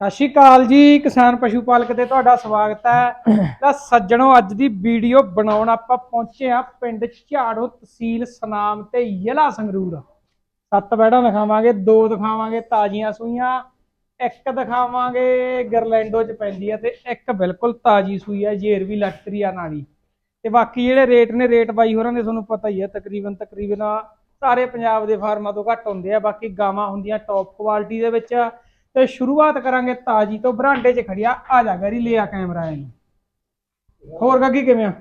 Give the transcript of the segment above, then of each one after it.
ਸਤਿ ਸ਼੍ਰੀ ਅਕਾਲ ਜੀ ਕਿਸਾਨ ਪਸ਼ੂ ਪਾਲਕ ਤੇ ਤੁਹਾਡਾ ਸਵਾਗਤ ਹੈ। ਤਾਂ ਸੱਜਣੋ ਅੱਜ ਦੀ ਵੀਡੀਓ ਬਣਾਉਣ ਆਪਾਂ ਪਹੁੰਚੇ ਆ ਪਿੰਡ ਝਾੜੋ ਤਹਿਸੀਲ ਸਨਾਮ ਤੇ ਜ਼ਿਲ੍ਹਾ ਸੰਗਰੂਰ। ਸੱਤ ਬੈੜਾਂ ਦਿਖਾਵਾਂਗੇ ਦੋ ਦਿਖਾਵਾਂਗੇ ਤਾਜ਼ੀਆਂ ਸੂਈਆਂ ਇੱਕ ਦਿਖਾਵਾਂਗੇ ਗਰਲੈਂਡੋ ਚ ਪੈਂਦੀ ਆ ਤੇ ਇੱਕ ਬਿਲਕੁਲ ਤਾਜ਼ੀ ਸੂਈ ਆ ਜੇਰ ਵੀ ਲੱਟਰੀ ਆ ਨਾਲੀ ਤੇ ਬਾਕੀ ਜਿਹੜੇ ਰੇਟ ਨੇ ਰੇਟ ਬਾਈ ਹੋਰਾਂ ਦੇ ਤੁਹਾਨੂੰ ਪਤਾ ਹੀ ਆ ਤਕਰੀਬਨ ਤਕਰੀਬਨ ਸਾਰੇ ਪੰਜਾਬ ਦੇ ਫਾਰਮਾਂ ਤੋਂ ਘੱਟ ਹੁੰਦੇ ਆ ਬਾਕੀ ਗਾਵਾਂ ਹੁੰਦੀਆਂ ਟੌਪ ਕੁਆਲਿਟੀ ਦੇ ਵਿੱਚ। ਤੇ ਸ਼ੁਰੂਆਤ ਕਰਾਂਗੇ ਤਾਜੀ ਤੋਂ ਬਰਾਂਡੇ 'ਚ ਖੜਿਆ ਆ ਜਾ ਗਰੀ ਲਿਆ ਕੈਮਰਾ ਇਹਨੂੰ ਹੋਰ ਗੱਗੀ ਕਿਵੇਂ ਆ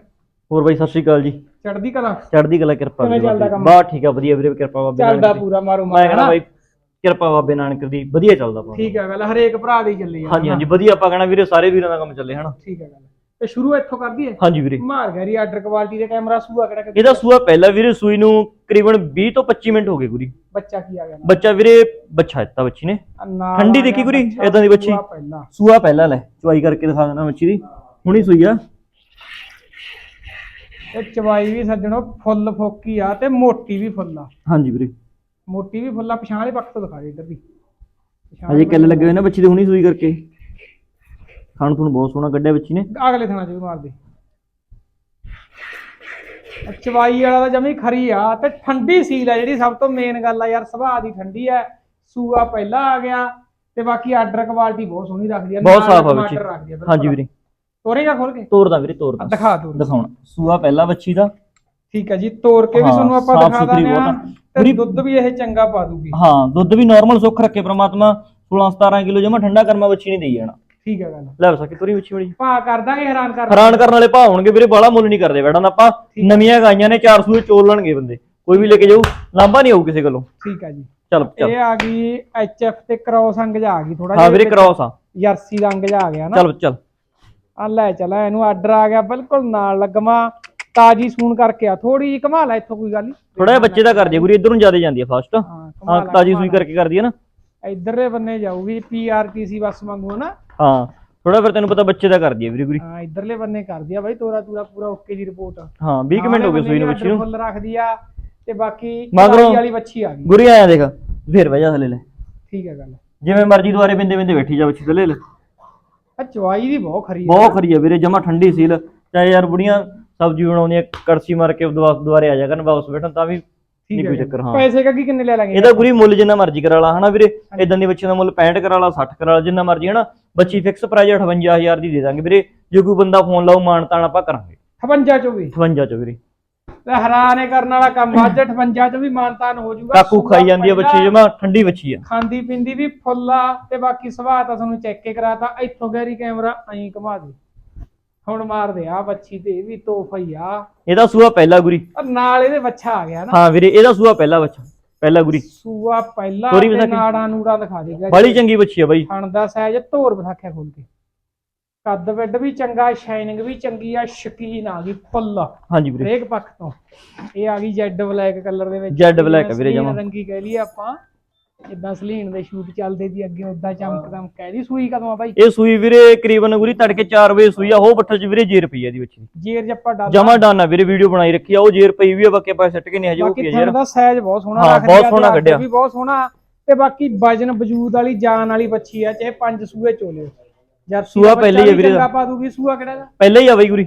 ਹੋਰ ਬਾਈ ਸਤਿ ਸ਼੍ਰੀ ਅਕਾਲ ਜੀ ਚੜਦੀ ਕਲਾ ਚੜ੍ਹਦੀ ਕਲਾ ਕਿਰਪਾ ਕਿਵੇਂ ਵੀਰੇ ਚੱਲਦਾ ਬਾਬੇ ਦੀ। ਕੰਮ? ਬਾ ਠੀਕ ਆ ਵਧੀਆ ਵੀਰੇ ਕਿਰਪਾ ਬਾਬੇ ਚੱਲਦਾ ਨਾਨਕ ਦੀ। ਪੂਰਾ ਮਾਰੋ ਮੈਂ ਕਹਿੰਦਾ? ਬਾਈ ਕਿਰਪਾ ਬਾਬੇ ਨਾਨਕ ਦੀ ਵਧੀਆ ਚੱਲਦਾ ਪਾ ਠੀਕ ਹੈ ਗੱਲ ਹਰੇਕ ਭਰਾ ਦੀ ਚੱਲੀ ਆ ਹਾਂਜੀ ਹਾਂਜੀ ਵਧੀਆ ਆਪਾਂ ਕਹਿਣਾ ਵੀਰੇ ਸਾਰੇ ਵੀਰਾਂ ਦਾ ਕੰਮ ਚੱਲੇ ਹਨਾ ਠੀਕ ਹੈ ਗੱਲ ਤੇ ਸ਼ੁਰੂ ਇੱਥੋਂ ਕਰਦੀ ਹੈ ਹਾਂਜੀ ਵੀਰੇ। ਮਾਰ ਗਰੀ ਆਰਡਰ ਕੁਆਲਿਟੀ ਦੇ ਕੈਮਰਾ ਸੂਆ ਕਿਹੜਾ ਇਹਦਾ ਸੂਆ ਪਹਿਲਾ ਵੀਰੇ ਸੂਈ ਨੂੰ ਤਕਰੀਬਨ 20 ਤੋਂ 25 ਮਿੰਟ ਹੋ ਗਏ ਗੁਰੀ ਬੱਚਾ ਕੀ ਆ ਗਿਆ? ਬੱਚਾ ਵੀਰੇ ਬੱਚਾ ਦਿੱਤਾ ਬੱਚੀ ਨੇ। ਠੰਡੀ ਦੇਖੀ ਗੁਰੀ? ਬੱਚਾ, ਏਦਾਂ ਦੀ ਬੱਚੀ? ਸੂਆ ਪਹਿਲਾਂ। ਸੂਆ ਪਹਿਲਾ ਲੈ ਚੁਆਈ ਕਰਕੇ ਦਿਖਾ ਦੇਣਾ ਬੱਚੀ ਦੀ। ਹੁਣੀ ਸੂਈ ਆ। ਤੇ ਚਵਾਈ ਵੀ ਸੱਜਣੋ ਫੁੱਲ ਫੋਕੀ ਆ ਤੇ ਮੋਟੀ ਵੀ ਫੁੱਲ ਆ। ਹਾਂਜੀ ਵੀਰੇ। ਮੋਟੀ ਵੀ ਫੁੱਲ ਆ ਪਛਾਣ ਵਾਲੇ ਪੱਖ ਤੋਂ ਦਿਖਾ ਦੇ ਇੱਧਰ ਦੀ। ਪਛਾਣ ਕਿੱਲ ਲੱਗੇ ਹੋਏ ਨਾ ਬੱਚੀ ਦੇ ਹੁਣੀ ਸੂਈ ਕਰਕੇ। ਖਾਣ ਤੁਹਾਨੂੰ ਬਹੁਤ ਸੋਹਣਾ ਕੱਢਿਆ ਬੱਚੀ ਨੇ। ਅਗਲੇ ਥਾਣਾ ਚ ਵੀ ਮਾਰ ਦੇ ਚਵਾਈ ਵਾਲਾ ਤਾਂ ਜਮੀ ਖਰੀ ਆ ਤੇ ਠੰਡੀ ਸੀਲ ਆ ਜਿਹੜੀ ਸਭ ਤੋਂ ਮੇਨ ਗੱਲ ਆ ਯਾਰ ਸੁਭਾਅ ਦੀ ਠੰਡੀ ਆ। ਸੂਆ ਪਹਿਲਾਂ ਆ ਗਿਆ ਤੇ ਬਾਕੀ ਆਰਡਰ ਕੁਆਲਿਟੀ ਬਹੁਤ ਸੋਹਣੀ ਰੱਖਦੀ ਆ। ਬਹੁਤ ਨਾਲ ਸਾਫ਼ ਆ ਟਮਾਟਰ ਬੱਚੀ ਰੱਖਦੀ ਆ ਬਿਲਕੁਲ। ਹਾਂਜੀ ਵੀਰੇ। ਤੋਰੇਗਾ ਖੋਲ ਕੇ? ਤੋਰਦਾ ਵੀਰੇ ਤੋਰਦਾ। ਆ ਦਿਖਾ ਦੋ ਦਿਖਾਉਣਾ। ਸੂਆ ਪਹਿਲਾ ਬੱਚੀ ਦਾ। ਠੀਕ ਹੈ ਜੀ ਤੋੜ ਕੇ ਵੀ ਹਾਂ, ਤੁਹਾਨੂੰ ਆਪਾਂ ਸਾਫ਼ ਦਿਖਾ ਸੁਥਰੀ ਆ ਬਹੁਤ ਆ। ਤੇ ਪੂਰੀ- ਦੁੱਧ ਵੀ ਇਹ ਚੰਗਾ ਪਾ ਦੂਗੀ। ਹਾਂ ਦੁੱਧ ਵੀ ਨਾਰਮਲ ਸੁੱਖ ਰੱਖੇ ਪ੍ਰਮਾਤਮਾ 16 17 ਕਿਲੋ ਜਮਾ ਠੰਡਾ ਕਰਮਾ ਬੱਚੀ ਨਹੀਂ ਦੇਈ ਜਾਣਾ। ਠੀਕ ਹੈ ਗੱਲ। ਲੈ ਸਕੀ ਤੁਰੀ ਬੱਚੀ ਬੜੀ ਭਾ ਕਰ ਦਾਂਗੇ ਹੈਰਾਨ ਕਰ ਹੈਰਾਨ ਕਰਨ ਵਾਲੇ ਭਾਅ ਹੋਣਗੇ ਵੀਰੇ ਬਾਲਾ ਮੁੱਲ ਨਹੀਂ ਕਰਦੇ ਬੈਠਾਂ ਆਪਾਂ ਨਵੀਆਂ ਗਾਈਆਂ ਨੇ 400 ਦੇ ਚੋਲ ਲੈਣਗੇ ਬੰਦੇ। ਕੋਈ ਵੀ ਲੈ ਕੇ ਜਾਊ ਲਾਂਭਾ ਨਹੀਂ ਆਊ ਕਿਸੇ ਗੱਲੋਂ ਠੀਕ ਹੈ ਜੀ। ਚੱਲ ਚੱਲ। ਇਹ ਆ ਗਈ ਐਚਐਫ ਤੇ ਕ੍ਰੋਸ ਅੰਗ ਜਾ ਆ ਗਈ ਥੋੜਾ ਹਾਂ ਵੀਰੇ ਕ੍ਰਾਸ ਆ। ਜਰਸੀ ਦਾ ਅੰਗ ਜਾ ਆ ਗਿਆ ਨਾ। ਚੱਲ ਚੱਲ। ਆ ਲੈ ਚਲਾ ਇਹਨੂੰ ਆਰਡਰ ਆ ਗਿਆ ਬਿਲਕੁਲ ਨਾਲ ਲੱਗਮਾ ਤਾਜੀ ਸੂਣ ਕਰਕੇ ਆ ਥੋੜੀ ਜਿਹੀ ਕਮਾ ਲੈ ਇੱਥੋਂ ਕੋਈ ਗੱਲ ਨਹੀਂ। ਥੋੜਾ ਜਿਹਾ ਬੱਚੇ ਦਾ ਕਰਦੀ ਆ ਗੁਰੀ ਇਧਰ ਨੂੰ ਜ਼ਿਆਦਾ ਜਾਂਦੀ ਆ ਫਾਸਟ ਹਾਂ ਤਾਜੀ ਸੂਈ ਕਰਕੇ ਕਰਦੀ ਆ ਨਾ। ਇਧਰਲੇ ਬੰਨੇ ਜਾਊਗੀ ਪੀਆਰਟੀਸੀ ਬੱਸ ਵਾਂਗੂ ਨਾ। ਹਾਂ ਥੋੜਾ ਫਿਰ ਤੈਨੂੰ ਪਤਾ ਬੱਚੇ ਦਾ ਕਰਦੀ ਆ ਵੀਰੇ ਗੁਰੀ ਹਾਂ ਇਧਰਲੇ ਬੰਨੇ ਕਰਦੀ ਆ ਬਾਈ ਤੋਰਾ ਤੂਰਾ ਪੂਰਾ ਓਕੇ ਦੀ ਰਿਪੋਰਟ ਹਾਂ 20 ਕੁ ਮਿੰਟ ਹੋ ਗਏ ਸੂਈ ਨੂੰ ਬੱਚੀ ਨੂੰ। ਫੁੱਲ ਰੱਖਦੀ ਆ ਤੇ ਬਾਕੀ ਮਗਰੋਂ- ਵਾਲੀ ਬੱਚੀ ਆ ਗਈ। ਗੁਰੀ ਆਇਆ ਦੇਖ ਫੇਰ ਵਜਾ ਥੱਲੇ ਲੈ। ਠੀਕ ਹੈ ਗੱਲ। ਜਿਵੇਂ ਮਰਜ਼ੀ ਦੁਆਰੇ ਬਿੰਦੇ ਬਿੰਦੇ ਬੈਠੀ ਜਾ ਬੱਚੀ ਥੱਲੇ ਲੈ। ਆ ਚਵਾਈ ਦੀ ਬਹੁਤ ਖਰੀ ਆ। ਬਹੁਤ ਖਰੀ ਆ ਵੀਰੇ ਜਮਾ ਠੰਡੀ ਸੀਲ। ਚਾਹੇ ਯਾਰ ਬੁੜੀਆਂ ਸਬਜ਼ੀ ਬਣਾਉਂਦੀਆਂ ਕੜਛੀ ਮਾਰ ਕੇ ਦੁਆ- ਦੁਆਰੇ ਆ ਜਾ ਕਰਨ ਵਾਪਸ ਬੈਠਣ ਤਾਂ ਵੀ ਨਹੀਂ ਹੈ ਕੋਈ। ਚੱਕਰ ਹਾਂ। ਪੈਸੇ ਕਾ ਕੀ ਕਿੰਨੇ ਲੈ ਲਾਂਗੇ? ਇਹਦਾ ਗੁਰੀ ਮੁੱਲ ਜਿੰਨਾ ਮਰਜ਼ੀ ਕਰਾ ਲਾ ਹਨਾ ਵੀਰੇ? ਇਦਾਂ ਦੀ ਬੱਚੀ ਦਾ ਮੁੱਲ 65 ਕਰਾ ਲਾ 60 ਕਰਾ ਲਾ ਜਿੰਨਾ ਮਰਜ਼ੀ ਹਨਾ? ਬੱਚੀ ਫਿਕਸ ਪ੍ਰਾਈਸ 58000 ਦੀ ਦੇ ਦਾਂਗੇ ਵੀਰੇ। ਜੇ ਕੋਈ ਬੰਦਾ ਫੋਨ ਲਾਉ ਮਾਨ ਤਾਣ ਆਪਾਂ ਕਰਾਂਗੇ। 58 ਚੋਂ ਵੀ? 58 ਚ ਵੀਰੇ। ਤੇ ਹੈਰਾਨੇ ਕਰਨ ਵਾਲਾ ਕੰਮ। ਅੱਜ 58 ਚ ਵੀ ਮਾਨਤਾਨ ਹੋ ਜਾਊਗਾ ਕਾਕੂ ਖਾਈ ਜਾਂਦੀ ਆ ਬੱਚੀ ਜਮਾ ਠੰਡੀ ਬੱਚੀ ਆ। ਖਾਂਦੀ ਪਿੰਦੀ ਵੀ ਫੁੱਲਾ ਤੇ ਬਾਕੀ ਸੁਭਾਅ ਤਾਂ ਤੁਹਾਨੂੰ ਚੈੱਕ ਕੇ ਕਰਾਤਾ। ਇੱਥੋਂ ਗੈਰੀ ਕੈਮਰਾ ਐਂ ਘੁਮਾ ਦੇ। ਹੁਣ ਮਾਰ ਦੇ ਆ ਬੱਚੀ ਤੇ ਇਹ ਵੀ ਤੋਹਫਾ ਹੀ ਆ। ਇਹਦਾ ਸੂਆ ਪਹਿਲਾ ਗੁਰੀ। ਔਰ ਨਾਲ ਇਹਦੇ ਬੱਚਾ ਆ ਗਿਆ ਨਾ। ਹਾਂ ਵੀਰੇ ਇਹਦਾ ਸੂਆ ਪਹਿਲਾ ਬੱਚਾ ਪਹਿਲਾ ਗੁਰੀ। ਸੂਆ ਪਹਿਲਾ ਤੋਰੀ ਤੇ ਕੇ। ਨਾੜਾ ਨੂੜਾ ਦਿਖਾ ਦੇਗਾ ਬੜੀ ਚੰਗੀ ਬੱਚੀ ਆ ਬਾਈ। ਥਣ ਦਾ ਸਾਈਜ਼ ਧੋਰ ਵਿਖਾਖਿਆ ਖੋਲ ਕੇ। ਕੱਦ ਵਿੱਡ ਵੀ ਚੰਗਾ ਸ਼ਾਈਨਿੰਗ ਵੀ ਚੰਗੀ ਆ ਸ਼ਕੀਨ ਆ ਗਈ ਫੁੱਲ। ਹਾਂਜੀ ਵੀਰੇ। ਹਰੇਕ ਪੱਖ ਤੋਂ। ਇਹ ਆ ਗਈ ਜੈਡ ਬਲੈਕ ਕਲਰ ਦੇ ਵਿੱਚ। Jet black ਆ ਵੀਰੇ ਜਮਾਂ। ਰੰਗੀ ਕਹਿ ਲਈ ਆਪਾਂ। ਜਿੱਦਾਂ ਸਲੀਨ ਦੇ ਸ਼ੂਟ ਚੱਲਦੇ ਦੀ ਅੱਗੇ ਉਦਾਂ ਚਮਕਦਮ ਕਹਿ ਲਈ ਸੂਈ ਕਦੋਂ ਆ ਬਾਈ? ਇਹ ਸੂਈ ਵੀਰੇ ਕਰੀਬਨ ਗੁਰੀ ਤੜਕੇ 4 ਵਜੇ ਸੂਈ ਆ ਉਹ ਬੱਠਲ ਚ ਵੀਰੇ ਜੇ ਰੁਪਈਆ ਦੀ ਬੱਚੀ ਜੇਰ ਜੱਪਾ ਡਾਲਾ। ਜਮਾ ਡਾਨਾ ਵੀਰੇ ਵੀਡੀਓ ਬਣਾਈ ਰੱਖੀ ਆ ਉਹ ਜੇ ਰੁਪਈ ਵੀ ਆ ਬਾਕੀ ਆਪਾਂ ਸਿੱਟ ਕੇ ਨਹੀਂ ਹਜੇ ਉਹ ਕੀ ਯਾਰ। ਦਾ ਸਾਈਜ਼ ਬਹੁਤ ਸੋਹਣਾ ਹਾਂ, ਰੱਖਦੀ ਬਹੁਤ ਸੋਹਣਾ ਕੱਢਿਆ। ਵੀ ਬਹੁਤ ਸੋਹਣਾ। ਤੇ ਬਾਕੀ ਵਜਨ ਵਜੂਦ ਵਾਲੀ ਜਾਨ ਵਾਲੀ ਬੱਚੀ ਆ ਚਾਹੇ ਪੰਜ ਸੂਏ ਚੋਲੇ ਜਰਸੀ ਸੂਆ ਪਹਿਲੇ ਹੀ ਵੀਰੇ ਦਾ। ਪਾ ਦੂਗੀ ਸੂਆ ਕਿਹੜਾ ਦਾ? ਪਹਿਲਾਂ ਹੀ ਆ ਬਾਈ ਗੁਰੀ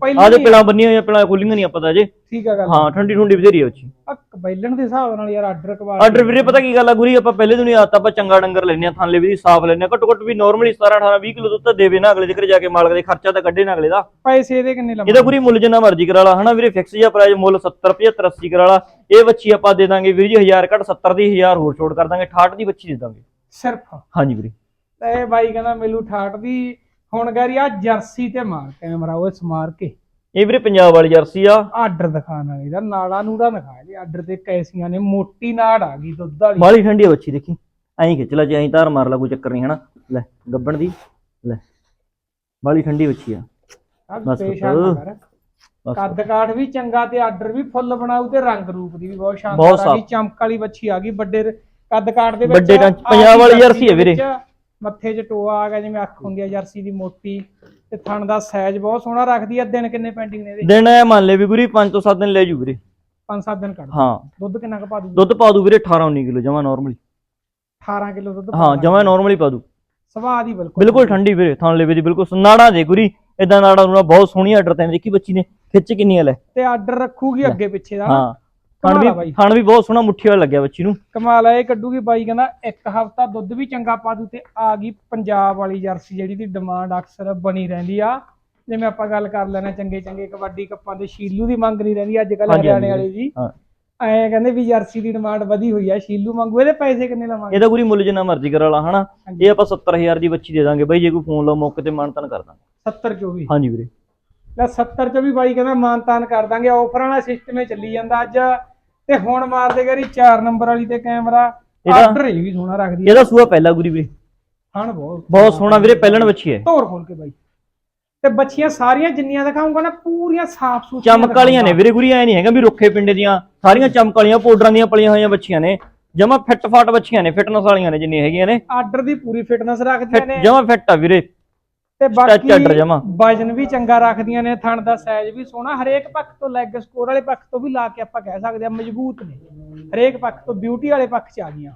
ਪਹਿਲਾਂ ਆਦੇ। ਪਿਲਾਂ ਬੰਨੀਆਂ ਹੋਈਆਂ ਪਿਲਾਂ ਖੁੱਲੀਆਂ ਨਹੀਂ ਪਤਾ ਜੇ। ਠੀਕ ਆ ਗੱਲ। ਹਾਂ ਠੰਡੀ ਠੁੰਡੀ ਬਥੇਰੀ ਆ ਬੱਚੀ ਆ ਬੈਲਣ ਦੇ ਹਿਸਾਬ ਨਾਲ ਯਾਰ ਆਰਡਰ ਕਵਾ ਆਰਡਰ ਵੀਰੇ ਪਤਾ ਕੀ ਗੱਲ ਆ ਗੁਰੀ ਆਪਾਂ ਪਹਿਲੇ ਦਿਨ ਹੀ ਆਤਾ ਆਪਾਂ ਚੰਗਾ ਡੰਗਰ ਲੈਨੇ ਆ ਥਾਂਲੇ ਵੀ ਸਾਫ਼ ਲੈਨੇ ਆ। ਘੱਟੋ ਘੱਟ ਵੀ ਨਾਰਮਲੀ 17 18 20 ਕਿਲੋ ਦੁੱਧ ਤਾਂ ਦੇਵੇ ਨਾ ਅਗਲੇ ਦੇ ਘਰੇ ਜਾ ਕੇ ਮਾਲਕ ਦੇ ਖਰਚਾ ਤਾਂ ਕੱਢੇ ਨਾ ਅਗਲੇ ਦਾ। ਪੈਸੇ ਇਹਦੇ ਕਿੰਨੇ ਲਵਾਂ ਇਹਦਾ ਗੁਰੀ ਮੁੱਲ ਜਿੰਨਾ ਮਰਜ਼ੀ ਕਰਾ ਲਾ ਹਨਾ ਵੀਰੇ ਫਿਕਸ ਜਿਹਾ ਪ੍ਰਾਈਸ ਮੁੱਲ 70 75 80 ਕਰਾ ਲਾ। ਇਹ ਬੱਚੀ ਆਪਾਂ ਦੇ ਦਾਂਗੇ ਵੀਰ ਜੀ 1000 ਘੱਟ 70 ਦੀ 1000 ਹੋਰ ਛੋੜ ਕਰ ਦਾਂਗੇ 68 ਦੀ ਬੱਚੀ ਦੇ ਦਾਂਗੇ। ਸਿਰਫ। ਹਾਂਜੀ ਵੀਰੇ। ਤੇ ਬਾਈ ਕਹਿੰਦਾ ਮੈਨੂੰ 68 ਦੀ ਹੁਣ ਗੈਰੀ ਆ ਜਰਸੀ ਤੇ ਮਾਰ ਕੈਮਰਾ ਉਹ ਸਮਾਰ ਕੇ। ਇਹ ਵੀਰੇ ਪੰਜਾਬ ਵਾਲੀ ਜਰਸੀ ਆ। ਆਰਡਰ ਦਿਖਾਣ ਵਾਲੀ ਦਾ ਨਾੜਾ ਨੂੜਾ ਦਿਖਾ ਜੀ ਆਰਡਰ ਤੇ ਕੈਸੀਆਂ ਨੇ ਮੋਟੀ ਨਾੜ ਆ ਗਈ ਦੁੱਧ ਵਾਲੀ। ਬਾਲੀ ਠੰਡੀ ਆ ਬੱਚੀ ਦੇਖੀ। ਐਂ ਖਿੱਚ ਲੈ ਜੇ ਐਂ ਧਾਰ ਮਾਰ ਲਾ ਕੋਈ ਚੱਕਰ ਨਹੀਂ ਹਨਾ? ਲੈ ਗੱਬਣ ਦੀ ਲੈ। ਬਾਲੀ ਠੰਡੀ ਬੱਚੀ ਆ। ਬਸ ਕਰ। ਕੱਦ ਕਾਠ ਵੀ ਚੰਗਾ ਤੇ ਆਰਡਰ ਵੀ ਫੁੱਲ ਬਣਾਉ ਤੇ ਰੰਗ ਰੂਪ ਦੀ ਵੀ ਬਹੁਤ ਬਹੁਤ ਸ਼ਾਨਦਾਰ ਆ ਗਈ। ਚਮਕ ਵਾਲੀ ਬੱਚੀ ਆ ਗਈ ਵੱਡੇ ਰ- ਕੱਦ ਕਾਠ ਦੇ ਵਿੱਚ ਵੱਡੇ ਟੰਚ- ਪੰਜਾਬ ਵਾਲੀ ਜਰਸੀ ਜਰਸੀ ਹੈ ਵੀਰੇ। ਵਿੱਚ, ਮੱਥੇ 'ਚ ਟੋਆ ਆ ਗਿਆ ਜਿਵੇਂ ਅੱਖ ਹੁੰਦੀ ਆ ਜਰਸੀ ਦੀ ਮੋਟੀ ਤੇ ਥਣ ਦਾ ਸਾਈਜ਼ ਬਹੁਤ ਸੋਹਣਾ ਰੱਖਦੀ ਆ ਦਿਨ ਕਿੰਨੇ ਪੈਂਡਿੰਗ ਨੇ ਇਹਦੇ? ਦਿਨ ਐ ਮੰਨ ਲੈ ਵੀ ਗੁਰੀ 5 ਤੋਂ 7 ਦਿਨ ਲੈ ਜੂ ਵੀਰੇ। 5-7 ਦਿਨ ਕੱਢ। ਹਾਂ। ਦੁੱਧ ਕਿੰਨਾ ਕੁ ਪਾ ਦੂ? ਦੁੱਧ ਪਾ ਦੂ ਵੀਰੇ 18 19 ਕਿਲੋ ਜਮਾ ਨਾਰਮਲੀ 18 ਕਿਲੋ ਦੁੱਧ ਹਾਂ ਦਾਂਗੇ। ਜਮਾ ਨਾਰਮਲੀ ਪਾ ਦੂ। ਸੁਭਾਅ ਦੀ ਬਿਲਕੁਲ। ਬਿਲਕੁਲ ਠੰਡੀ ਵੀਰੇ ਥਣ ਲੇਵੇ ਦੀ ਬਿਲਕੁਲ। ਨਾੜਾਂ ਦੇ ਗੁਰੀ ਇਦਾਂ ਨਾੜਾਂ ਨੂੰ ਬਹੁਤ ਸੋਹਣੀ ਆਰਡਰ ਤੇ ਦੇਖੀ ਬੱਚੀ ਨੇ ਖਿੱਚ ਕਿੰਨੀ ਲੈ। ਤੇ ਆਰਡਰ ਰੱਖੂਗੀ ਅੱਗੇ ਪਿੱਛੇ ਦਾ। ਹਾਂ। ਕਮਾਲ ਆ ਵੀ ਬਾਈ। ਥਣ ਵੀ ਬਹੁਤ ਸੋਹਣਾ ਮੁੱਠੀ ਵਾਲਾ ਲੱਗਿਆ ਬੱਚੀ ਨੂੰ। ਕਮਾਲ ਹੈ ਇਹ ਕੱਢੂਗੀ ਬਾਈ ਕਹਿੰਦਾ ਇੱਕ ਹਫਤਾ ਦੁੱਧ ਵੀ ਚੰਗਾ ਪਾ ਦੂ ਤੇ ਆ ਗਈ ਪੰਜਾਬ ਵਾਲੀ ਜਰਸੀ ਜਿਹੜੀ ਦੀ ਡਿਮਾਂਡ ਅਕਸਰ ਬਣੀ ਰਹਿੰਦੀ ਆ। ਜਿਵੇਂ ਆਪਾਂ ਗੱਲ ਕਰ ਲੈਣਾ ਚੰਗੇ ਚੰਗੇ ਕਬੱਡੀ ਕੱਪਾਂ ਦੇ ਸ਼ੀਲੂ ਦੀ ਮੰਗ ਨਹੀਂ ਰਹਿੰਦੀ ਅੱਜ ਕੱਲ ਹਾਂਜੀ, ਹਰਿਆਣੇ। ਵਾਲੇ ਦੀ। ਹਾਂ। ਐਂ ਕਹਿੰਦੇ ਵੀ ਜਰਸੀ ਦੀ ਡਿਮਾਂਡ ਵਧੀ ਹੋਈ ਆ ਸ਼ੀਲੂ ਮੰਗੂ ਇਹਦੇ ਪੈਸੇ ਕਿੰਨੇ ਲਵਾਂਗੇ? ਇਹਦਾ ਗੁਰੀ ਮੁੱਲ ਜਿੰਨਾ ਮਰਜ਼ੀ ਕਰਾ ਲਾ ਹਨਾ। ਇਹ ਆਪਾਂ 70000 ਦੀ ਬੱਚੀ ਦੇ ਦਾਂਗੇ ਬਾਈ ਜੇ ਕੋਈ ਫੋਨ ਲਾਓ ਮੌਕੇ ਤੇ ਮਾਨਤਨ ਕਰ ਦਾਂਗੇ। 70 ਚੋਂ ਵੀ ਹਾਂਜੀ ਵੀਰੇ। ਲੈ 70 ਚ ਵੀ ਬਾਈ ਕਹਿੰਦਾ ਮਾਨਤਾਨ ਕਰ ਦਾਂਗੇ। ਆਫਰਾਂ ਵਾਲਾ ਸਿਸਟਮ ਹੀ ਚੱਲੀ ਜਾਂਦਾ ਅੱਜ। ਤੇ ਹੁਣ ਮਾਰ ਦੇ ਗਰੀ 4 ਨੰਬਰ ਵਾਲੀ ਤੇ ਕੈਮਰਾ। ਆਰਡਰ ਇਹ ਵੀ ਸੋਹਣਾ ਰੱਖਦੀ ਇਹਦਾ ਸੂਆ ਪਹਿਲਾ ਗੁਰੀ ਵੀਰੇ। ਹਣ ਬਹੁਤ ਬਹੁਤ ਸੋਹਣਾ ਵੀਰੇ ਪਹਿਲਣ ਬੱਚੀ ਹੈ। ਧੋਰ ਖੋਲ ਕੇ ਬਾਈ। ਤੇ ਬੱਚੀਆਂ ਸਾਰੀਆਂ ਜਿੰਨੀਆਂ ਦਿਖਾਉਂਗਾ ਨਾ ਪੂਰੀਆਂ ਸਾਫ਼ ਸੁਥਰੀਆਂ ਚਮਕ ਵਾਲੀਆਂ ਨੇ ਵੀਰੇ ਗੁਰੀ ਐ ਨਹੀਂ ਹੈਗਾ ਵੀ ਰੁੱਖੇ ਪਿੰਡੇ ਦੀਆਂ ਸਾਰੀਆਂ ਚਮਕ ਵਾਲੀਆਂ ਪਾਊਡਰਾਂ ਦੀਆਂ ਪਲੀਆਂ ਹੋਈਆਂ ਬੱਚੀਆਂ ਨੇ। ਜਮਾ ਫਿੱਟ ਫਾਟ ਬੱਚੀਆਂ ਨੇ ਫਿਟਨੈਸ ਵਾਲੀਆਂ ਨੇ ਜਿੰਨੀਆਂ ਹੈਗੀਆਂ ਨੇ। ਆਰਡਰ ਦੀ ਪੂਰੀ ਫਿਟਨੈਸ ਰੱਖਦੀਆਂ ਨੇ। ਜਮਾ ਫਿੱਟ ਆ ਵੀਰੇ। ਤੇ ਬਾਕੀ ਜਮਾਂ। ਵਜਨ ਵੀ ਚੰਗਾ ਰੱਖਦੀਆਂ ਨੇ ਥਣ ਦਾ ਸਾਈਜ਼ ਵੀ ਸੋਹਣਾ। ਹਰੇਕ ਪੱਖ ਤੋਂ ਲੈਗ ਸਕੋਰ ਵਾਲੇ ਪੱਖ ਤੋਂ ਵੀ ਲਾ ਕੇ ਆਪਾਂ ਕਹਿ ਸਕਦੇ ਆ ਮਜ਼ਬੂਤ ਨੇ। ਹਰੇਕ ਪੱਖ ਤੋਂ ਬਿਊਟੀ ਵਾਲੇ ਪੱਖ ਚ ਆ ਗਈਆਂ।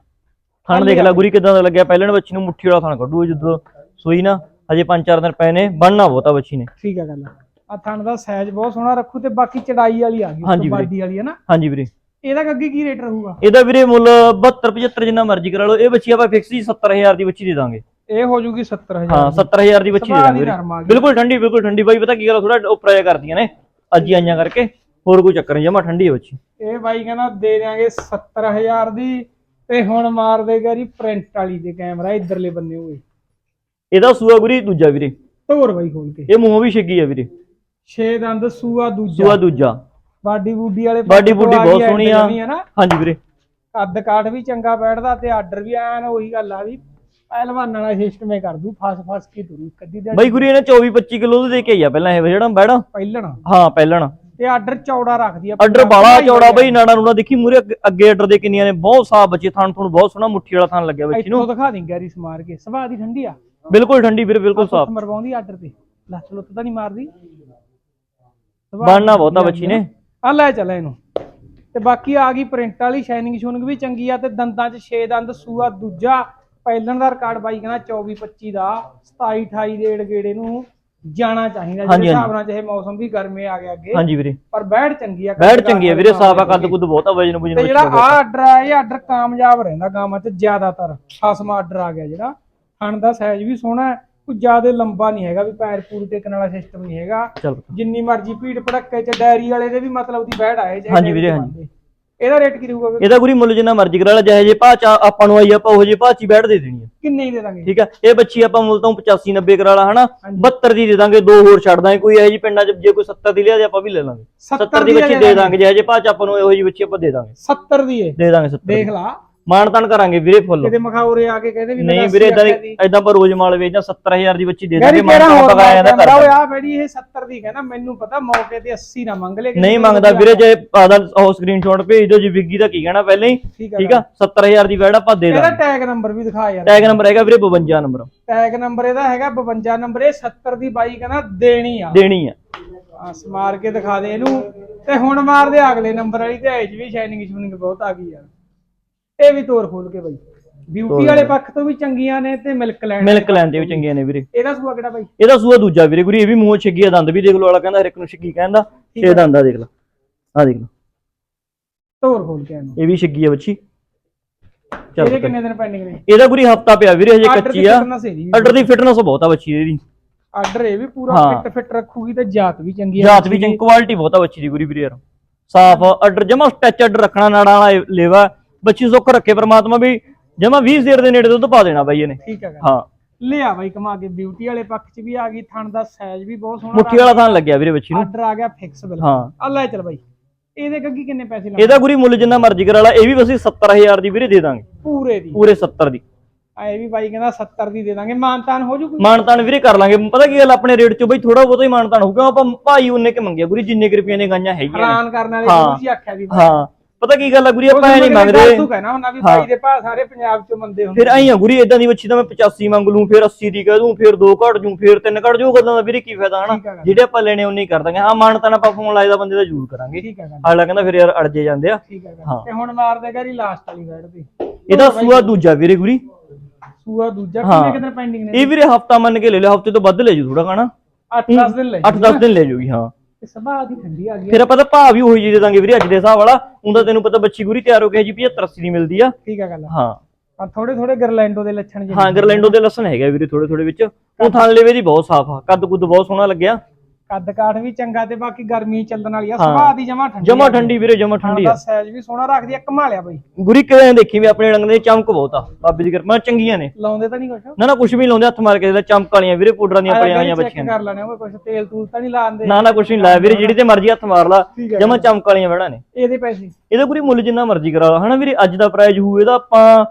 ਥਣ ਦੇਖ ਲੈ ਗੁਰੀ ਕਿਦਾਂ ਦਾ ਲੱਗਿਆ। ਪਹਿਲਣ ਬੱਚੀ ਨੂੰ ਮੁੱਠੀ ਵਾਲਾ ਥਣ ਕੱਢੂ ਜਦੋਂ ਸੂਈ ਨਾ ਹਜੇ 5-4 ਦਿਨ ਪਏ ਨੇ ਬਣਨਾ ਬਹੁਤਾ ਬੱਚੀ ਨੇ। ਠੀਕ ਹੈ ਗੱਲ ਆ। ਥਣ ਦਾ ਸਾਈਜ਼ ਬਹੁਤ ਸੋਹਣਾ ਰੱਖੂ ਤੇ ਬਾਕੀ ਚੜਾਈ ਵਾਲੀ ਆ ਗਈ। ਬਾਡੀ ਵਾਲੀ ਹੈ ਨਾ? ਹਾਂਜੀ ਵੀਰੇ। ਇਹਦਾ ਅੱਗੇ ਕੀ ਰੇਟ ਰਹੂਗਾ? ਇਹਦਾ ਵੀਰੇ ਮੁੱਲ 72-75 ਜਿੰਨਾ ਮਰਜ਼ੀ ਕਰਾ ਲਓ। ਇਹ ਬੱਚੀ ਆਪਾਂ ਫਿਕਸ ਹੀ 70000 ਦੀ ਬੱਚੀ ਦੇ ਦਾਂਗੇ। ਇਹ ਹੋ ਜੂਗੀ 70000 ਹਾਂ 70000 ਦੀ ਬੱਚੀ ਦੇ ਦਾਂਗੇ। ਬਿਲਕੁਲ ਠੰਡੀ ਬਿਲਕੁਲ ਠੰਡੀ ਬਾਈ ਪਤਾ ਕੀ ਗੱਲ ਥੋੜਾ ਉਪਰਾ ਜਿਹਾ ਕਰਦੀਆਂ ਨੇ ਅੱਜ ਹੀ ਆਈਆਂ ਕਰਕੇ ਹੋਰ ਕੋਈ ਚੱਕਰ ਨਹੀਂ ਜਮਾ ਠੰਡੀ ਹੈ ਬੱਚੀ। ਇਹ ਬਾਈ ਕਹਿੰਦਾ ਦੇ ਦਿਆਂਗੇ 70000 ਦੀ ਤੇ ਹੁਣ ਮਾਰ ਦੇਗਾ ਜੀ ਪ੍ਰਿੰਟ ਵਾਲੀ ਦੇ ਕੈਮਰਾ ਇਧਰਲੇ ਬੰਨੇ ਹੋਏ। ਇਹਦਾ ਸੂਆ ਗੁਰੀ ਦੂਜਾ ਵੀਰੇ। ਧੋਰ ਬਾਈ ਖੋਲ ਕੇ। ਇਹ ਮੂੰਹ ਵੀ ਛਿੱਗੀ ਆ ਵੀਰੇ। 6 ਦੰਦ ਸੂਆ ਦੂਜਾ। ਸੂਆ ਦੂਜਾ। ਬਾਡੀ ਬੂਡੀ ਵਾਲੇ ਬਾਡੀ ਬੂਡੀ ਬਹੁਤ ਸੋਹਣੀ ਆ। ਨਾ। ਹਾਂਜੀ ਵੀਰੇ। ਕੱਦ ਕਾਠ ਵੀ ਚੰਗਾ ਬੈਠਦਾ ਤੇ ਆਰਡਰ ਵੀ ਐਨ ਉਹੀ ਗੱਲ ਆ ਵੀ ਪਹਿਲਵਾਨ ਵਾਲਾ ਸਿਸਟਮ ਹੀ ਕਰ ਦੂ? ਫਸ ਫਸ ਕੇ ਤੁਰੂ। ਕੱਦੀ ਦੇ ਬਾਈ ਗੁਰੀ ਇਹਨੇ 24-25 ਕਿਲੋ ਦੇ ਕੇ ਆਈ ਆ ਪਹਿਲਾਂ ਇਹ ਜਿਹੜਾ ਬੈੜਾ। ਪਹਿਲਣਾ। ਹਾਂ ਪਹਿਲਣ। ਤੇ ਆਰਡਰ ਚੌੜਾ ਰੱਖਦੀ ਆ। ਅੱਡਰ ਬਾਲਾ ਚੌੜਾ ਬਈ ਨਾੜਾ ਨੂੜਾ ਦੇਖੀ ਮੂਰੇ ਅੱਗੇ ਅੱਡਰ ਦੇ ਕਿੰਨੀਆਂ ਨੇ ਬਹੁਤ ਸਾਫ਼ ਬੱਚੇ ਥਣ ਥਣ ਬਹੁਤ ਸੋਹਣਾ ਮੁੱਠੀ ਵਾਲਾ ਥਣ ਲੱਗਿਆ ਬੱਚੀ ਇੱਥੋਂ ਨੂੰ ਦਿਖਾ ਦਿੰ ਗੈਰੀ ਸਮਾਰ ਕੇ। ਸੁਭਾਅ ਦੀ ਠੰਡੀ ਆ। ਬਿਲਕੁਲ ਠੰਡੀ ਵੀਰੇ ਬਿਲਕੁਲ ਸਾਫ਼। ਮਰਵਾਉਂਦੀ ਆਰਡਰ ਤੇ। ਲੱਤ ਲੁੱਤ ਤਾਂ ਨਹੀਂ ਮਾਰਦੀ। ਬਣਨਾ ਬਹੁਤਾ ਬੱਚੀ ਨੇ। ਆ ਲੈ ਚੱਲ ਇਹਨੂੰ। ਤੇ ਬਾਕੀ ਆ ਗਈ ਪ੍ਰਿੰਟ ਵਾਲੀ ਸ਼ਾਈਨਿੰਗ ਸ਼ੂਨਿੰਗ ਵੀ ਚੰਗੀ ਆ। ਤੇ ਦੰਦਾਂ 'ਚ 6 ਦੰਦ ਸੂਆ ਦੂਜਾ। ਪਹਿਲਣ ਦਾ ਰਿਕਾਰਡ ਬਾਈ ਕਹਿੰਦਾ 24 25 ਦਾ 27 28 ਦੇ ਏੜ ਗੇੜੇ ਨੂੰ ਜਾਣਾ ਚਾਹੀਦਾ ਹਾਂਜੀ, ਜਿਹੜੇ ਹਿਸਾਬ ਨਾਲ ਚਾਹੇ ਮੌਸਮ ਵੀ ਗਰਮੇ ਆ ਗਿਆ ਅੱਗੇ। ਹਾਂਜੀ ਵੀਰੇ। ਪਰ ਬੈੜ ਚੰਗੀ ਆ ਬੈੜ ਚੰਗੀ ਆ ਵੀਰੇ ਸਾਫ਼ ਆ ਕੱਦ ਕੁੱਦ ਬਹੁਤਾ ਵਜਨ ਵਜਨ ਤੇ ਜਿਹੜਾ ਆ। ਆਰਡਰ ਆ ਇਹ ਆਰਡਰ ਕਾਮਯਾਬ ਰਹਿੰਦਾ ਗਾਵਾਂ 'ਚ ਜ਼ਿਆਦਾਤਰ ਖਸਮ ਆਰਡਰ ਆ ਗਿਆ ਜਿਹੜਾ। ਥਣ ਦਾ ਸਾਈਜ਼ ਵੀ ਸੋਹਣਾ ਹੈ ਕੋਈ ਜ਼ਿਆਦਾ ਲੰਬਾ ਨਹੀਂ ਹੈਗਾ ਵੀ ਪੈਰ ਪੂਰ ਟੇਕਣ ਵਾਲਾ ਸਿਸਟਮ ਨਹੀਂ ਹੈਗਾ। ਚੱਲ। ਜਿੰਨੀ ਮਰਜ਼ੀ ਭੀੜ ਭੜੱਕੇ 'ਚ ਡੈਰੀ ਵਾਲੇ ਦੇ ਵੀ ਮਤਲਬ ਦੀ ਬੈੜ ਆਏ ਚਾਹੇ ਹਾਂਜੀ ਵੀਰੇ, 'ਚ ਹਾਂਜੀ। ਇਹਦਾ ਰੇਟ ਕੀ ਰਹੂਗਾ? ਇਹਦਾ ਗੁਰੀ ਮੁੱਲ ਜਿੰਨਾ ਮਰਜ਼ੀ ਕਰਾ ਲੈ ਜਿਹੇ ਜੇ ਭਾਅ ਚ ਆਪਾਂ ਨੂੰ ਆਈ ਆਪਾਂ ਉਹ ਜੇ ਭਾਅ ਚ ਹੀ ਬੈਠ ਦੇ ਦੇਣੀ ਆ। ਕਿੰਨੇ ਹੀ ਦੇ ਦਾਂਗੇ? ਠੀਕ ਆ? ਇਹ ਬੱਚੀ ਆਪਾਂ ਮੁੱਲ ਤੋਂ 85 90 ਕਰਾ ਲਾ ਹਨਾ? ਹਾਂਜੀ। 72 ਦੀ ਦੇ ਦਾਂਗੇ ਦੋ ਹੋਰ ਛੱਡ ਦਾਂਗੇ ਕੋਈ ਇਹੋ ਜੀ ਪਿੰਡਾਂ ਚ ਜੇ ਕੋਈ 70 ਦੀ ਲਿਆ ਜੇ ਆਪਾਂ ਵੀ ਲੈ ਲਾਂਗੇ। 70 ਦੀ ਬੱਚੀ ਦੇ ਦਾਂਗੇ ਜਿਹੇ ਜੇ ਭਾਅ ਚ ਆਪਾਂ ਨੂੰ ਇਹੋ ਜੀ ਬੱਚੀ ਆਪਾਂ ਦੇ ਦਾਂਗੇ। 70 ਦੀ ਏ। ਦੇ ਦਾਂਗੇ 70 ਦੇਖ ਲਾ। ਮਾਣ ਤਾਣ ਕਰਾਂਗੇ ਵੀਰੇ ਫੁੱਲ। ਕਿਤੇ ਮਖਾਉਰੇ ਆ ਕੇ ਕਹਿੰਦੇ ਵੀ ਨਹੀਂ ਵੀਰੇ ਇਦਾਂ ਇਦਾਂ ਪਰ ਰੋਜ਼ ਮਾਲ ਵੇਚਦਾ 70000 ਦੀ ਬੱਚੀ ਦੇ ਦਾਂਗੇ ਮਾਣ ਤਾਣ ਹੋਰ ਪਕਾਇਆ ਜਾਂਦਾ ਕਰ ਆ ਬੜੀ ਇਹ 70 ਦੀ ਕਹਿੰਦਾ ਮੈਨੂੰ ਪਤਾ ਮੌਕੇ ਤੇ 80 ਨਾ ਮੰਗ ਲੈ ਨਹੀਂ ਮੰਗਦਾ ਵੀਰੇ ਜੇ ਆਦਾ ਉਹ ਸਕਰੀਨਸ਼ਾਟ ਭੇਜ ਦਿਓ ਜੀ ਵਿੱਗੀ ਦਾ ਕੀ ਕਹਿਣਾ ਪਹਿਲਾਂ ਹੀ ਠੀਕ ਆ ਠੀਕ ਆ? 70000 ਦੀ ਵੈੜ ਆਪਾਂ ਦੇ ਇਹਦਾ ਦਾਂਗੇ। ਟੈਗ ਨੰਬਰ ਵੀ ਦਿਖਾ ਯਾਰ। ਟੈਗ ਨੰਬਰ ਹੈਗਾ ਵੀਰੇ 52 ਨੰਬਰ ਟੈਗ ਨੰਬਰ ਇਹਦਾ ਹੈਗਾ 52 ਨੰਬਰ ਇਹ 70 ਦੀ ਬਾਈ ਕਹਿੰਦਾ ਦੇਣੀ ਆ। ਦੇਣੀ ਆ। ਆ ਸਮਾਰ ਕੇ ਦਿਖਾ ਦੇ ਇਹਨੂੰ। ਤੇ ਹੁਣ ਮਾਰ ਦੇ ਅਗਲੇ ਨੰਬਰ ਵਾਲੀ ਤੇ ਐਜ ਵੀ ਸ਼ਾਈਨਿੰਗ ਸ਼ੂਨਿੰਗ ਬਹੁਤ ਆ ਗਈ ਯਾਰ। ਇਹ ਵੀ ਤੋਰ ਖੋਲ ਕੇ ਬਾਈ। ਬਿਊਟੀ ਵਾਲੇ ਪੱਖ ਤੋਂ ਵੀ ਚੰਗੀਆਂ ਨੇ ਤੇ ਮਿਲਕ ਲੈਣ ਮਿਲਕ ਲੈਂਦੇ ਵੀ ਚੰਗੀਆਂ ਨੇ ਵੀਰੇ। ਇਹਦਾ ਸੂਆ ਕਿਹੜਾ ਬਾਈ? ਇਹਦਾ ਸੂਆ ਦੂਜਾ ਵੀਰੇ ਗੁਰੀ ਇਹ ਵੀ ਮੂੰਹ ਛਿੱਗੀ ਆ ਦੰਦ ਵੀ ਦੇਖ ਲਓ ਵਾਲਾ ਕਹਿੰਦਾ ਹਰ ਇੱਕ ਨੂੰ ਛਿੱਗੀ ਕਹਿੰਦਾ ਛੇ ਦੰਦ ਦੇਖ ਲਓ। ਆ ਦੇਖ ਲਓ। ਤੋਰ ਖੋਲ ਕੇ ਇਹਨੂੰ। ਇਹ ਵੀ ਛਿੱਗੀ ਆ ਬੱਚੀ। ਚੱਲ ਇਹਦੇ। ਕਿੰਨੇ ਦਿਨ ਪੈਂਡਿੰਗ ਨੇ? ਇਹਦਾ ਗੁਰੀ ਹਫਤਾ ਪਿਆ ਵੀਰੇ ਹਜੇ ਕੱਚੀ ਦੀ ਆ। ਅੱਡਰ ਦੀ ਫਿਟਨੈਸ ਬਹੁਤ ਆ ਬੱਚੀ ਇਹਦੀ। ਆਰਡਰ ਇਹ ਵੀ ਪੂਰਾ। ਫਿੱਟ ਫਿੱਟ ਰੱਖੂਗੀ ਤੇ ਜਾਤ ਵੀ ਚੰਗੀ ਆ ਜਾਤ ਵੀ ਚੰਗੀ ਕੁਆਲਿਟੀ ਬਹੁਤ ਆ ਬੱਚੀ ਦੀ ਗੁਰੀ ਵੀਰੇ ਯਾਰ। ਸਾਫ਼ ਅੱਡਰ ਜਮਾ ਸਟੈਚ ਰੱਖਣਾ ਨਾੜਾਂ ਵਾਲਾ ਲੇਵਾ ਬੱਚੀ ਸੁੱਖ ਰੱਖੇ ਪ੍ਰਮਾਤਮਾ ਵੀ ਜਮਾ 20 ਦੇਰ ਦੇ ਨੇੜੇ ਦੁੱਧ ਪਾ ਦੇਣਾ ਬਾਈ ਇਹਨੇ। ਠੀਕ ਹੈਗਾ। ਹਾਂ। ਲਿਆ ਬਾਈ ਕਮਾ ਕੇ ਬਿਊਟੀ ਵਾਲੇ ਪੱਖ 'ਚ ਵੀ ਆ ਗਈ ਥਣ ਦਾ ਸਾਈਜ਼ ਵੀ ਬਹੁਤ ਸੋਹਣਾ ਮੁੱਠੀ ਵਾਲਾ ਥਾਂ ਲੱਗਿਆ ਵੀਰੇ ਬੱਚੀ ਨੂੰ। ਆਰਡਰ ਆ ਗਿਆ ਫਿਕਸ ਬਿਲ ਹਾਂ। ਆ ਲੈ ਚੱਲ ਬਾਈ। ਇਹਦੇ ਗੱਗੀ ਕਿੰਨੇ ਪੈਸੇ ਲਾਉਂਦੇ ਇਹਦਾ ਗੁਰੀ ਮੁੱਲ ਜਿੰਨਾ ਮਰਜ਼ੀ ਕਰਾ ਲਾ ਇਹ ਵੀ ਅਸੀਂ 70000 ਦੀ ਵੀਰੇ ਦੇ ਦਾਂਗੇ। ਪੂਰੇ ਦੀ। ਪੂਰੇ 70 ਦੀ। ਆ ਇਹ ਵੀ ਬਾਈ ਕਹਿੰਦਾ 70 ਦੀ ਦੇ ਦਾਂਗੇ। ਮਾਨਤਾਨ ਹੋ ਜੂ ਕੋਈ ਮਾਨਤਾਨ ਵੀਰੇ ਕਰ ਲਾਂਗੇ। ਪਤਾ ਕੀ ਗੱਲ ਆਪਣੇ ਰੇਟ ਚੋਂ ਬਈ ਥੋੜਾ ਬਹੁਤਾ ਹੀ ਮਾਨਤਾਨ ਹੋਊਗਾ। ਆਪਾਂ ਭਾਈ ਉਹਨੇ ਕਿ ਮੰਗਿਆ? ਗੁਰੀ ਜਿੰਨੇ ਕੁ ਰੁਪਈਆਂ ਦੀਆਂ ਗਾਈਆਂ ਹੈਗੀਆਂ ਨੇ। ਹੈਰਾਨ ਕਰਨ ਵਾਲੇ। ਤੁਸੀਂ ਆਖਿਆ ਵੀ ਹਾਂ। ਪਤਾ ਕੀ ਗੱਲ ਆ ਗੁਰੀ ਆਪਾਂ ਐ ਨਹੀਂ ਮੰਗਦੇ ਤੂੰ ਕਹਿਣਾ ਹੁੰਦਾ ਵੀ ਬਾਈ ਦੇ ਭਾ ਸਾਰੇ ਪੰਜਾਬ 'ਚ ਮੰਦੇ ਹੁੰਦੇ ਫਿਰ ਆ। ਗੁਰੀ ਇਦਾਂ ਦੀ ਬੱਚੀ ਤਾਂ ਮੈਂ 85 ਮੰਗ ਲੂੰ ਫਿਰ 80 ਦੀ ਕਹਿ ਦੂੰ ਫਿਰ 2 ਘਟ ਜੂੰ ਫਿਰ 3 ਘਟ ਜੂ ਗੱਲਾਂ ਦਾ ਵੀਰੇ ਕੀ ਫਾਇਦਾ ਹਨਾ। ਜਿਹੜੇ ਆਪਾਂ ਲੈਣੇ ਉਨੇ ਹੀ ਕਰ ਦਾਂਗੇ। ਹਾਂ ਮਾਨਤਾਨ ਆਪਾਂ ਫੋਨ ਲਾਇਦਾ ਬੰਦੇ ਦਾ ਜ਼ਰੂਰ ਕਰਾਂਗੇ। ਠੀਕ ਹੈ ਗੱਲ। ਅਗਲਾ ਕਹਿੰਦਾ ਫਿਰ ਯਾਰ ਅੜਜੇ ਜਾਂਦੇ ਆ। ਠੀਕ ਹੈ। ਤੇ ਹੁਣ ਮਾਰ ਦੇਗਾ ਜੀ ਲਾਸਟ ਵਾਲੀ ਵੈਡ ਤੇ। ਇਹਦਾ ਸੂਆ ਦੂਜਾ ਵੀਰੇ ਗੁਰੀ। ਸੂਆ ਦੂਜਾ। ਕਿੰਨੇ ਕਿੰਨੇ ਪੈਂਡਿੰਗ ਨੇ? ਇਹ ਵੀਰੇ ਹਫਤਾ ਮੰਨ ਕੇ ਲੈ ਲਿਓ ਹਫ਼ਤੇ ਤੋਂ ਵੱਧ ਲੈ ਜੂ ਥੋੜਾ ਖਾਣਾ 8-10 ਦਿਨ ਲੈ 8-10 ਦਿਨ ਲੈ ਜੂਗੀ ਹਾਂ। ਸਭਾ ਦੀ ਠੰਡੀ ਆ ਗਈ ਫਿਰ ਆਪਾਂ ਤਾਂ ਭਾਅ ਵੀ ਉਹੀ ਜਿਹੇ ਦੇ ਦਾਂਗੇ ਵੀਰੇ ਅੱਜ ਦੇ ਹਿਸਾਬ ਵਾਲਾ। ਉਹਦਾ ਤੈਨੂੰ ਪਤਾ ਬੱਚੀ ਪੂਰੀ ਤਿਆਰ ਹੋ ਕੇ ਜੀ 75 80 ਦੀ ਮਿਲਦੀ ਆ। ਠੀਕ ਆ ਗੱਲ ਹਾਂ। ਆ ਥੋੜੇ ਥੋੜੇ ਗਰਲੈਂਡੋ ਦੇ ਲੱਛਣ ਜਿਹੇ ਹਾਂ ਗਰਲੈਂਡੋ ਦੇ ਲਸਣ ਹੈਗਾ ਵੀਰੇ ਥੋੜੇ ਥੋੜੇ ਵਿੱਚ। ਉਹ ਥਣ ਲੇਵੇ ਦੀ ਬਹੁਤ ਸਾਫ਼ ਆ। ਕੱਦ ਕੁੱਦ ਬਹੁਤ ਸੋਹਣਾ ਲੱਗਿਆ। ਕੱਦ ਕਾਠ ਵੀ ਚੰਗਾ ਤੇ ਬਾਕੀ ਗਰਮੀ ਚੱਲਣ ਵਾਲੀ ਆ। ਹਾਂ। ਸਭਾ ਦੀ ਜਮਾ ਠੰਡੀ ਜਮਾ ਠੰਡੀ ਵੀਰੇ ਜਮਾ ਠੰਡੀ ਦਾ ਆ ਸਾਈਜ਼ ਵੀ ਸੋਹਣਾ ਰੱਖਦੀ ਆ ਕਮਾ ਲਿਆ ਬਈ। ਗੁਰੀ ਕਿਵੇਂ ਦੇਖੀ ਵੀ ਆਪਣੇ ਰੰਗ ਦੇ ਚਮਕ ਬਹੁਤ ਆ ਬਾਬੇ ਦੀ ਕਿਰਪਾ। ਚੰਗੀਆਂ ਨੇ। ਲਾਉਂਦੇ ਤਾਂ ਨਹੀਂ ਕੁਛ? ਨਾ ਨਾ ਕੁਛ ਵੀ ਲਾਉਂਦੇ ਹੱਥ ਮਾਰ ਕੇ ਇਹਦਾ ਚਮਕ ਵਾਲੀਆਂ ਵੀਰੇ ਪੂਡਰਾਂ ਦੀਆਂ ਪੜੀਆਂ ਹੋਈਆਂ ਬੱਚੀਆਂ ਨੇ। ਕਰ ਲੈਣੇ ਉਹ ਕੁਛ ਤੇਲ ਤੂਲ ਤਾਂ ਨਹੀਂ ਲਾਉਂਦੇ। ਨਾ ਨਾ ਕੁਛ ਨਹੀਂ ਲਾਇਆ ਵੀਰੇ ਜਿਹੜੀ ਤੇ ਮਰਜ਼ੀ ਹੱਥ ਮਾਰ ਲਾ ਜਮਾ ਚਮਕ ਵਾਲੀਆਂ ਵੜਾ ਨੇ। ਇਹਦੇ ਪੈਸੇ। ਇਹਦਾ ਪੂਰੀ ਮੁੱਲ ਜਿੰਨਾ ਮਰਜ਼ੀ ਕਰਾ ਲਾ। ਹਨਾ ਵੀਰੇ ਅੱਜ ਦਾ ਪ੍ਰਾਈਸ ਹੋਊ ਇਹਦਾ ਆਪਾਂ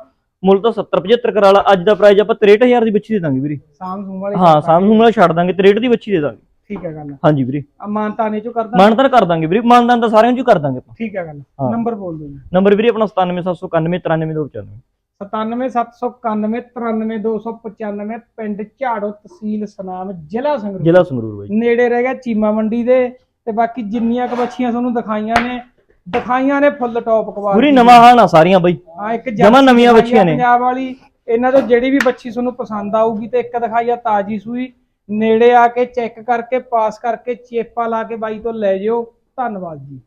ਮੁੱਲ ਤਾਂ 70 75 ਕਰਾ ਲਾ। ਅੱਜ ਦਾ ਪ੍ਰਾਈਸ ਆਪਾਂ 63000 ਦੀ ਬੱਚੀ ਦੇ ਦਾਂਗੇ ਵੀਰੇ। ਸਾਮ ਸੂਮ ਵਾਲੇ ਹਾਂ ਸਾਹਮਣੇ ਵਾਲਾ ਛੱਡ ਦਾਂਗੇ 63 ਦੀ ਬੱਚੀ ਦੇ ਦਾਂਗੇ। ਠੀਕ ਹੈ ਗੱਲ। ਹਾਂਜੀ ਵੀਰੇ। ਅਮਾਨਤਾ ਨੇ ਚੋ ਕਰਦਾ। ਮਾਨਦਾਨ ਕਰ ਦਾਂਗੇ ਵੀਰੇ ਮਾਨਦਾਨ ਤਾਂ ਸਾਰਿਆਂ ਨੂੰ ਕਰ ਦਾਂਗੇ ਆਪਾਂ। ਠੀਕ ਹੈ ਗੱਲ ਹਾਂ। ਨੰਬਰ ਬੋਲ ਦਿਓ ਜੀ। ਨੰਬਰ ਵੀਰੇ ਆਪਣਾ 97791 93295 9771992295 ਪਿੰਡ ਝਾੜੋ ਤਹਿਸੀਲ ਸਨਾਮ ਜ਼ਿਲ੍ਹਾ ਸੰਗਰੂਰ। ਜ਼ਿਲ੍ਹਾ ਸੰਗਰੂਰ ਬਾਈ। ਨੇੜੇ ਰਹਿ ਗਿਆ ਚੀਮਾ ਮੰਡੀ ਦੇ ਤੇ ਬਾਕੀ ਜਿੰਨੀਆਂ ਕ ਬੱਚੀਆਂ ਤੁਹਾਨੂੰ ਦਿਖਾਈਆਂ ਨੇ ਦਿਖਾਈਆਂ ਨੇ ਫੁੱਲ ਟੌਪ ਕੁਆਲਿਟੀ ਪੂਰੀ ਨਵਾਂ ਹਾਲ ਆ ਸਾਰੀਆਂ ਬਾਈ। ਹਾਂ ਇੱਕ ਜਮਾਂ ਜਰਸੀ ਨਵੀਆਂ ਦਿਖਾਈ ਆ ਬੱਚੀਆਂ ਨੇ। ਪੰਜਾਬ ਵਾਲੀ। ਇਹਨਾਂ ਤੋਂ ਜਿਹੜੀ ਵੀ ਬੱਚੀ ਤੁਹਾਨੂੰ ਪਸੰਦ ਆਊਗੀ ਤੇ ਇੱਕ ਦਿਖਾਈ ਆ ਤਾਜੀ ਸੂਈ। ਨੇੜੇ ਆ ਕੇ ਚੈੱਕ ਕਰਕੇ ਪਾਸ ਕਰਕੇ, ਚੇਪਾ ਲਾ ਕੇ ਬਾਈ ਤੋਂ ਲੈ ਜਿਓ। ਧੰਨਵਾਦ ਜੀ।